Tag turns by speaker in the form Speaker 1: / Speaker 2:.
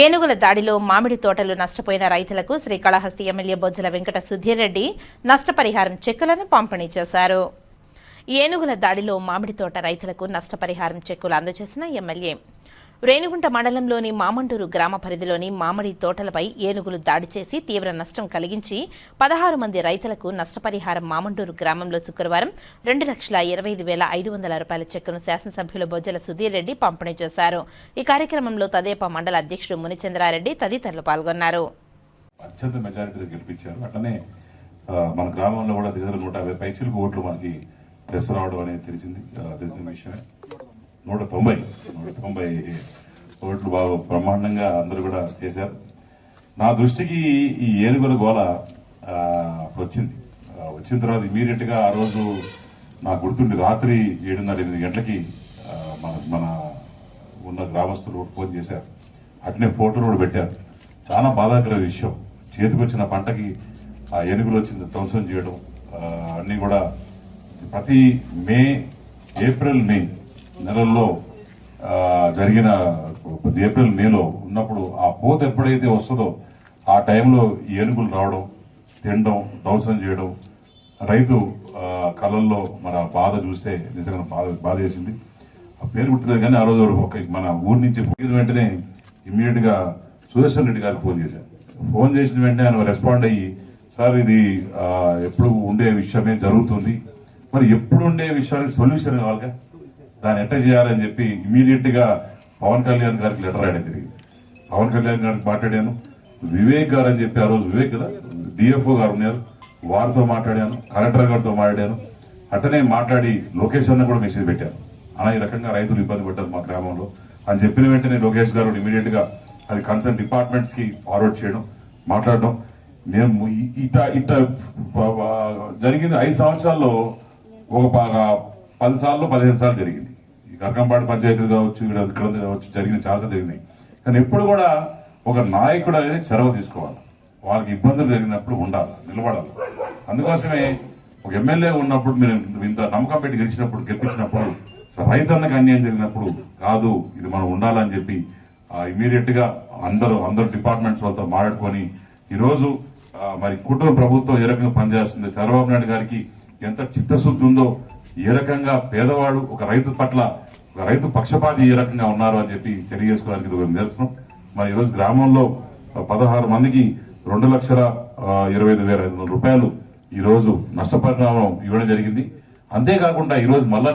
Speaker 1: ఏనుగుల దాడిలో మామిడి తోటలు నష్టపోయిన రైతులకు శ్రీకాళహస్తి ఎమ్మెల్యే బొజ్జల వెంకట సుధీర్ రెడ్డి నష్టపరిహారం చెక్కులను పంపిణీ చేశారు. ఏనుగుల దాడిలో మామిడి తోట రైతులకు నష్టపరిహారం చెక్కులు అందజేసిన ఎమ్మెల్యే. రేణిగుంట మండలంలోని మామండూరు గ్రామ పరిధిలోని మామిడి తోటలపై ఏనుగులు దాడి చేసి తీవ్ర నష్టం కలిగించి పదహారు మంది రైతులకు నష్టపరిహారం మామండూరు గ్రామంలో శుక్రవారం రెండు లక్షల ఇరవై ఐదు వేల ఐదు వందల రూపాయల చెక్కును శాసనసభ్యులు బొజ్జల సుధీర్ రెడ్డి పంపిణీ చేశారు. ఈ కార్యక్రమంలో తదేపా మండల అధ్యక్షుడు మునిచంద్రారెడ్డి తదితరులు పాల్గొన్నారు.
Speaker 2: అత్యంత గెలిపించారు. అట్లనే మన గ్రామంలో కూడా నూట యాభై ఓట్లు మనకి ప్లస్ రావడం అనేది తెలిసింది. తెలిసిన విషయమే. నూట తొంభై నూట తొంభై ఓట్లు బాగా బ్రహ్మాండంగా అందరూ కూడా చేశారు. నా దృష్టికి ఈ ఏనుగుల గోల వచ్చింది. వచ్చిన తర్వాత ఇమీడియట్గా ఆ రోజు నా గుర్తుండి రాత్రి ఏడున్నర ఎనిమిది గంటలకి మన మన ఉన్న గ్రామస్తులు ఫోన్ చేశారు. అట్నే ఫోటోలు కూడా పెట్టారు. చాలా బాధాకర విషయం. చేతికొచ్చిన పంటకి ఆ ఏనుగులు వచ్చింది ధ్వంసం చేయడం అన్నీ కూడా ప్రతి మే ఏప్రిల్ మే నెలల్లో జరిగిన ఏప్రిల్ మేలో ఉన్నప్పుడు ఆ పూత ఎప్పుడైతే వస్తుందో ఆ టైంలో ఈ ఏనుగులు రావడం తినడం ధ్వంసం చేయడం రైతు కళల్లో మన బాధ చూస్తే నిజంగా బాధ బాధ వేసింది. ఆ పేరు గుర్తులేదు కానీ ఆ రోజు ఒక మన ఊరి నుంచి పోయిన వెంటనే ఇమ్మీడియట్గా సుదర్శన్ రెడ్డి గారికి ఫోన్ చేశాను. ఫోన్ చేసిన వెంటనే ఆయన రెస్పాండ్ అయ్యి సార్ ఇది ఎప్పుడు ఉండే విషయమే జరుగుతుంది. మరి ఎప్పుడు ఉండే విషయానికి సొల్యూషన్ కావాలిగా? దాన్ని ఎట్ట చేయాలని చెప్పి ఇమీడియట్గా పవన్ కళ్యాణ్ గారికి లెటర్ రాయడం జరిగింది. పవన్ కళ్యాణ్ గారికి మాట్లాడాను. వివేక్ గారు అని చెప్పి ఆ రోజు వివేక్ కదా డిఎఫ్ఓ గారు ఉన్నారు. వారితో మాట్లాడాను కలెక్టర్ గారితో మాట్లాడాను. అట్టనే మాట్లాడి లోకేష్ అన్న కూడా మెసేజ్ పెట్టాను అలా ఈ రకంగా రైతులు ఇబ్బంది పడ్డారు మా గ్రామంలో. అని చెప్పిన వెంటనే లోకేష్ గారు ఇమీడియట్గా అది కన్సర్న్ డిపార్ట్మెంట్స్కి ఫార్వర్డ్ చేయడం మాట్లాడడం. నేను ఇట ఇట జరిగింది ఐదు సంవత్సరాల్లో ఒక ప- పది సార్లు పదిహేను సార్లు జరిగింది. ఈ కరకంపాడు పంచాయతీ కావచ్చు ఇక్కడ ఇక్కడ కావచ్చు జరిగిన చాలా జరిగినాయి. కానీ ఎప్పుడు కూడా ఒక నాయకుడు అనేది చొరవ తీసుకోవాలి. వాళ్ళకి ఇబ్బందులు జరిగినప్పుడు ఉండాలి నిలబడాలి. అందుకోసమే ఒక ఎమ్మెల్యే ఉన్నప్పుడు మీరు ఇంత నమ్మకం పెట్టి గెలిచినప్పుడు గెలిపించినప్పుడు రైతన్నకు అన్యాయం జరిగినప్పుడు కాదు ఇది మనం ఉండాలని చెప్పి ఇమీడియట్గా అందరూ అందరు డిపార్ట్మెంట్స్ వాళ్ళతో మాట్లాడుకొని ఈరోజు మరి కుటుంబ ప్రభుత్వం ఏ రకంగా పనిచేస్తుంది చంద్రబాబు నాయుడు గారికి ఎంత చిత్తశుద్ధి ఉందో ఏ రకంగా పేదవాడు ఒక రైతు పట్ల ఒక రైతు పక్షపాతి ఏ రకంగా ఉన్నారు అని చెప్పి తెలియజేసుకోవడానికి ఇది ఒక నిదర్శనం. మరి ఈరోజు గ్రామంలో పదహారు మందికి రెండు లక్షల ఇరవై ఐదు వేల ఐదు వందల రూపాయలు ఈరోజు నష్టపరిణామం ఇవ్వడం జరిగింది. అంతేకాకుండా ఈరోజు మళ్ళీ